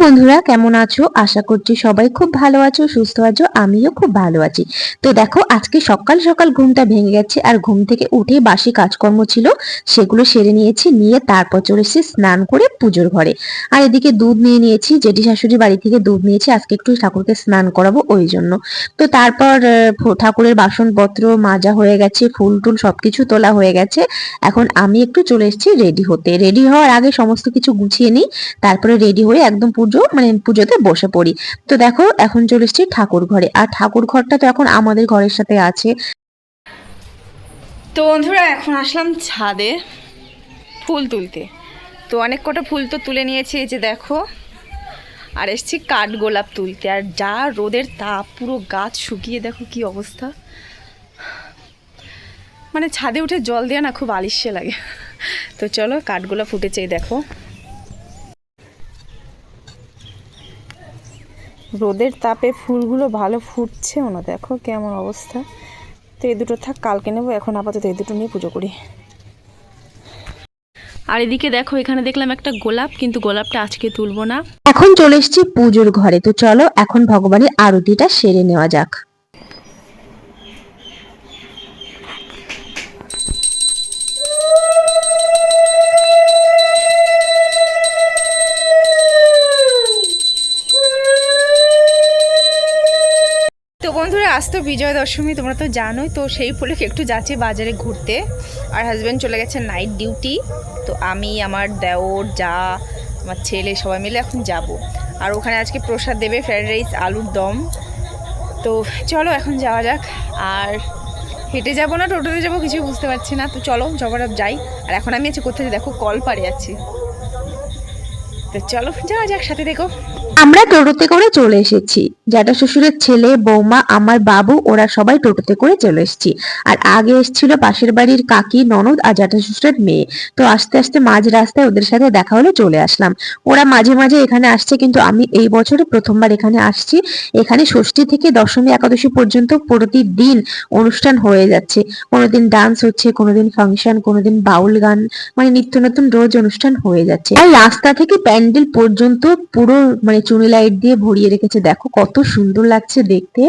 বন্ধুরা, কেমন আছো? আশা করছি সবাই খুব ভালো আছো, সুস্থ আছো, আমিও খুব ভালো আছি। তো দেখো, আজকে সকাল সকাল ঘুমটা ভেঙে গেছে আর ঘুম থেকে উঠে বাসি কাজকর্ম ছিল, সেগুলো সেরে নিয়েছি, নিয়ে তারপর চলে এসেছি স্নান করে পুজোর ঘরে। আর এদিকে দুধ নিয়ে নিয়েছি, জেঠি শাশুড়ি বাড়ি থেকে দুধ নিয়েছি, আজকে একটু ঠাকুরকে স্নান করাবো ওই জন্য। তো তারপর ঠাকুরের বাসনপত্র মাজা হয়ে গেছে, ফুল টুল সবকিছু তোলা হয়ে গেছে। এখন আমি একটু চলে এসেছি রেডি হতে। রেডি হওয়ার আগে সমস্ত কিছু গুছিয়ে নিই, তারপরে রেডি হয়ে একদম পুজো মানে পুজোতে বসে পড়ি। তো দেখো, এখন চলে এসেছি ঠাকুর ঘরে। আর ঠাকুর ঘরটা তো এখন আমাদের ঘরের সাথে আছে। তো বন্ধুরা, এখন আসলাম ছাদে ফুল তুলতে। তো অনেক কটা ফুল তো তুলে নিয়েছি, এই যে দেখো। আর এসছি কাঠ গোলাপ তুলতে। আর যা রোদের তাপ, পুরো গাছ শুকিয়ে দেখো কি অবস্থা। মানে ছাদে উঠে জল দেওয়া না খুব আলিস্যে লাগে। তো চলো কাঠগোলাপ ফুটেছে দেখো। রোদের তাপে ফুলগুলো ভালো ফুটছে না। দেখো কেমন অবস্থা। তো এই দুটো থাক কালকে নেব এখন আপাতত এই দুটো নিয়ে পুজো করি। আর এদিকে দেখো এখানে দেখলাম একটা গোলাপ কিন্তু গোলাপটা আজকে তুলবো না। এখন চলে এসছি পুজোর ঘরে। তো চলো এখন ভগবানের আরতিটা সেরে নেওয়া যাক। আজ তো বিজয় দশমী তোমরা তো জানোই। তো সেই উপলক্ষে একটু যাচ্ছি বাজারে ঘুরতে। আর হাজব্যান্ড চলে গেছে নাইট ডিউটি তো আমি, আমার দেওর, যা, আমার ছেলে, সবাই মিলে এখন যাব। আর ওখানে আজকে প্রসাদ দেবে ফ্রাইড রাইস আলুর দম। তো চলো, এখন যাওয়া যাক। আর হেঁটে যাব না, টোটোতে যাব কিছু বুঝতে পারছি না। তো চলো জগড়াপ যাই। আর এখন আমি আছি কোথায় দেখো কল পাড়ে আছি। তো চলো, যাওয়া যাক, সাথে দেখো আমরা টোটোতে করে চলে এসেছি। জ্যাঠা শ্বশুরের ছেলে, বৌমা, আমার বাবু, ওরা সবাই টোটোতে করে চলে এসেছি। আর আগে এসেছিল পাশের বাড়ির কাকি, ননদ আর জ্যাঠা শ্বশুরের মেয়ে। তো আস্তে আস্তে মাঝ রাস্তায় ওদের সাথে দেখা হলে চলে আসলাম। ওরা মাঝে মাঝে এখানে আসছে কিন্তু আমি এই বছরে প্রথমবার এখানে আসছি। এখানে ষষ্ঠী থেকে দশমী একাদশী পর্যন্ত প্রতিদিন অনুষ্ঠান হয়ে যাচ্ছে। কোনোদিন ডান্স হচ্ছে, কোনোদিন ফাংশন কোনোদিন বাউল গান মানে নিত্য নতুন রোজ অনুষ্ঠান হয়ে যাচ্ছে। আর রাস্তা থেকে প্যান্ডেল পর্যন্ত পুরো মানে চুনি লাইট দিয়ে ভরিয়ে রেখেছে। দেখো কত সুন্দর লাগছে দেখতে।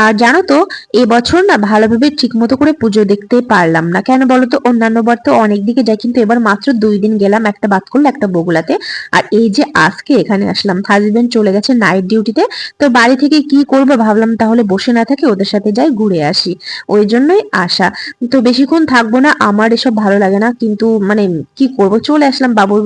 আর জানো তো, এবছর না ভালোভাবে ঠিক মতো করে পুজো দেখতে পারলাম না। কেন বলো তো, অন্যান্য বার তো অনেক দিকে যাই, কিন্তু এবার মাত্র দুই দিন গেলাম একটা বাদ করল একটা বগুলাতে আর এই যে আজকে এখানে আসলাম হাজবেন্ড চলে গেছে নাইট ডিউটিতে তো বাড়ি থেকে কি করব ভাবলাম, তাহলে বসে না থাকে ওদের সাথে যাই, ঘুরে আসি। ওই জন্যই আসা। তো বেশিক্ষণ থাকব না, আমার এসব ভালো লাগে না, কিন্তু মানে কি করব? চলে আসলাম বাবুর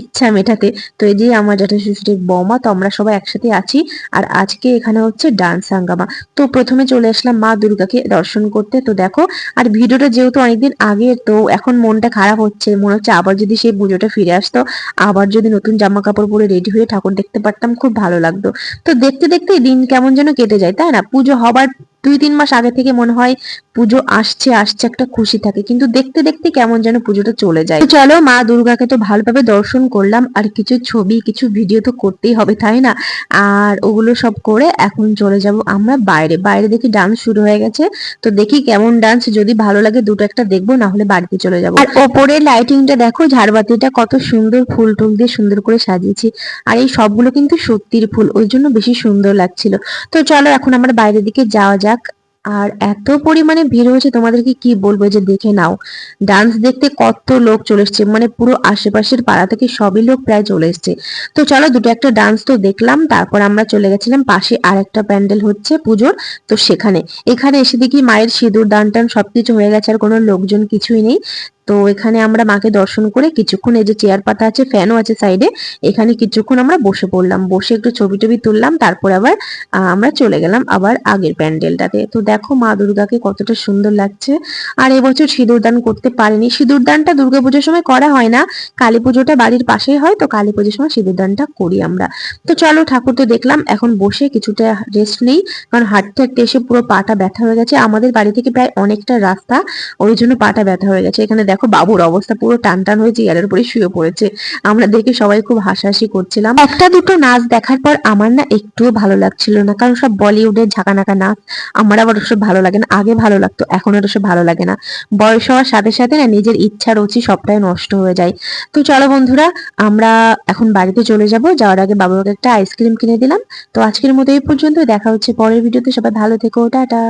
ইচ্ছা মেটাতে। তো এই যে আমার জ্যাঠা শ্বশুরের বৌমা তো আমরা সবাই একসাথে আছি। আর আজকে এখানে হচ্ছে ডান্স হাঙ্গামা। তো প্রথমে চলে আসলাম মা দুর্গাকে দর্শন করতে। তো দেখো, আর ভিডিওটা যেহেতু অনেকদিন আগে, তো এখন মনটা খারাপ হচ্ছে। মনে হচ্ছে আবার যদি সেই পুজোটা ফিরে আসতো, আবার যদি নতুন জামা কাপড় পরে রেডি হয়ে ঠাকুর দেখতে পারতাম, খুব ভালো লাগতো। তো দেখতে দেখতে দিন কেমন যেন কেটে যায়, তাই না? পুজো হবার দুই, তিন মাস আগে থেকে মনে হয় পুজো আসছে আসছে, একটা খুশি থাকে। কিন্তু দেখতে দেখতে কেমন যেন পুজোটা চলে যায়। চলো মা দুর্গাকে তো ভালোভাবে দর্শন করলাম, আর কিছু ছবি, কিছু ভিডিও তো করতেই হবে, তাই না? আর ওগুলো সব করে এখন চলে যাব আমরা বাইরে। বাইরে দেখি ডান্স শুরু হয়ে গেছে, তো দেখি কেমন ডান্স যদি ভালো লাগে দুটো একটা দেখব না হলে বাড়িতে চলে যাব। আর ওপরে লাইটিংটা দেখো, ঝাড়বাতিটা কত সুন্দর ফুল টুল দিয়ে সুন্দর করে সাজিয়েছি। আর এই সবগুলো কিন্তু সত্যির ফুল, ওই জন্য বেশি সুন্দর লাগছিল। তো চলো এখন আমরা বাইরের দিকে যাওয়া যাক। আর এত পরিমাণে ভিড় হয়েছে, তোমাদেরকে কি বলব যে দেখে নাও। ডান্স দেখতে কত লোক চলে এসছে মানে পুরো আশেপাশের পাড়া থেকে সবই লোক প্রায় চলে এসছে। তো চলো দুটো একটা ডান্স তো দেখলাম, তারপর আমরা চলে গেছিলাম, পাশে আর একটা প্যান্ডেল হচ্ছে পুজোর, তো সেখানে। এখানে এসে দেখি মায়ের সিঁদুর দান টান সবকিছু হয়ে গেছে, আর কোনো লোকজন কিছুই নেই। তো এখানে আমরা মাকে দর্শন করে কিছুক্ষণ এই যে চেয়ার পাতা আছে ফ্যানও আছে সাইডে এখানে কিছুক্ষণ আমরা বসে পড়লাম। বসে একটু ছবি টবি তুললাম, তারপর আবার আমরা চলে গেলাম আবার আগের প্যান্ডেলটাতে। তো দেখো মা দুর্গাকে কতটা সুন্দর লাগছে। আর এবছর সিঁদুর দান করতে পারিনি। সিঁদুর দানটা দুর্গাপুজোর সময় করা হয় না। কালী পুজোটা বাড়ির পাশেই হয়, তো কালী পুজোর সময় সিঁদুর দানটা করি আমরা। তো চলো ঠাকুর তো দেখলাম, এখন বসে কিছুটা রেস্ট নেই, কারণ হাঁটতে হাঁটতে এসে পুরো পাটা ব্যথা হয়ে গেছে। আমাদের বাড়ি থেকে প্রায় অনেকটা রাস্তা, ওই জন্য পাটা ব্যথা হয়ে গেছে। এখানে দেখো দেখো বাবুর অবস্থা পুরো টান টান হয়ে চেয়ারের উপরে শুয়ে পড়েছে। আমরা দেখে সবাই খুব হাসাহাসি করছিলাম। একটা দুটো নাচ দেখার পর আমার না একটুও ভালো লাগছিল না, কারণ সব বলিউডের ঝাঁকানাকা নাচ। আমার আবার ওসব ভালো লাগে না, আগে ভালো লাগতো, এখন আর ওসব ভালো লাগে না। বয়স হওয়ার সাথে সাথে না নিজের ইচ্ছা রুচি সবটাই নষ্ট হয়ে যায়। তো চলো বন্ধুরা, আমরা এখন বাড়িতে চলে যাব। যাওয়ার আগে বাবুকে একটা আইসক্রিম কিনে দিলাম। তো আজকের মতো এই পর্যন্ত দেখা হচ্ছে পরের ভিডিওতে। সবাই ভালো থেকো, টাটা।